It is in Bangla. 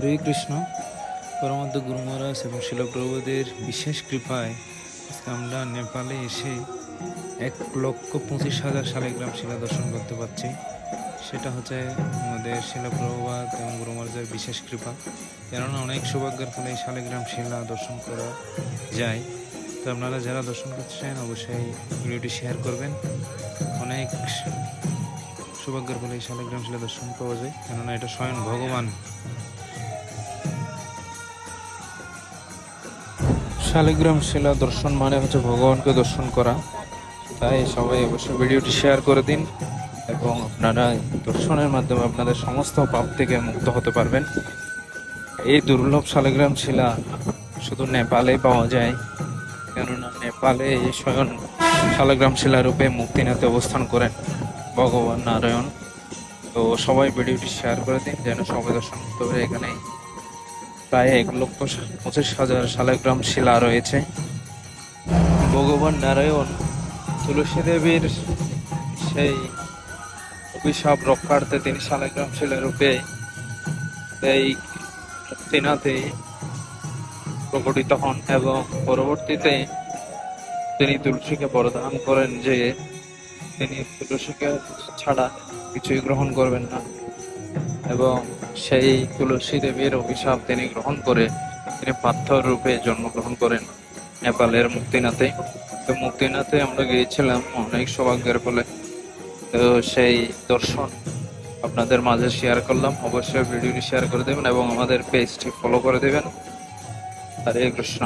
হরে কৃষ্ণ। পরমাদ্য গুরু মহারাজ এবং শিলপ্রভুদের বিশেষ কৃপায় আজকে আমরা নেপালে এসে এক লক্ষ পঁচিশ হাজার শালিগ্রাম শিলা দর্শন করতে পারছি। সেটা হচ্ছে আমাদের শিলপ্রভুপাত এবং গুরু মহারাজের বিশেষ কৃপা। কেননা অনেক সৌভাগ্যের ফলে এই শালিগ্রাম শিলা দর্শন করা যায়। তো আপনারা যারা দর্শন করতে চান অবশ্যই ভিডিওটি শেয়ার করবেন। অনেক সৌভাগ্যের ফলে এই শালিগ্রাম শিলা দর্শন পাওয়া যায়। কেননা এটা স্বয়ং ভগবান। শালিগ্রাম শিলা দর্শন মানে হচ্ছে ভগবানকে দর্শন করা। তাই সবাই অবশ্যই ভিডিওটি শেয়ার করে দিন এবং আপনারা দর্শনের মাধ্যমে আপনাদের সমস্ত পাপ থেকে মুক্ত হতে পারবেন। এই দুর্লভ শালিগ্রাম শিলা শুধু নেপালে পাওয়া যায়, কেননা নেপালে এই স্বয়ং রূপে মুক্তিনাথে অবস্থান করেন ভগবান নারায়ণ। তো সবাই ভিডিওটি শেয়ার করে দিন, যেন সবাই দর্শন করতে পারে এখানে প্রায় এক লক্ষ পঁচিশ হাজার শালগ্রাম শিলা রয়েছে। ভগবান নারায়ণ, তুলসী দেবীর সেই অভিশাপ রক্ষার্থে তিনি শালগ্রাম শিলা রূপে এই মুক্তিনাথে প্রকটিত হন এবং পরবর্তীতে তিনি তুলসীকে বরদান করেন যে তিনি তুলসীকে ছাড়া কিছুই গ্রহণ করবেন না। এবং সেই তুলসী দেবীর অভিশাপ তিনি গ্রহণ করে তিনি পাথর রূপে জন্মগ্রহণ করেন নেপালের মুক্তিনাথে। তো মুক্তিনাথে আমরা গিয়েছিলাম অনেক সৌভাগ্যের ফলে। তো সেই দর্শন আপনাদের মাঝে শেয়ার করলাম। অবশ্যই ভিডিওটি শেয়ার করে দেবেন এবং আমাদের পেজটি ফলো করে দেবেন। হরে কৃষ্ণ।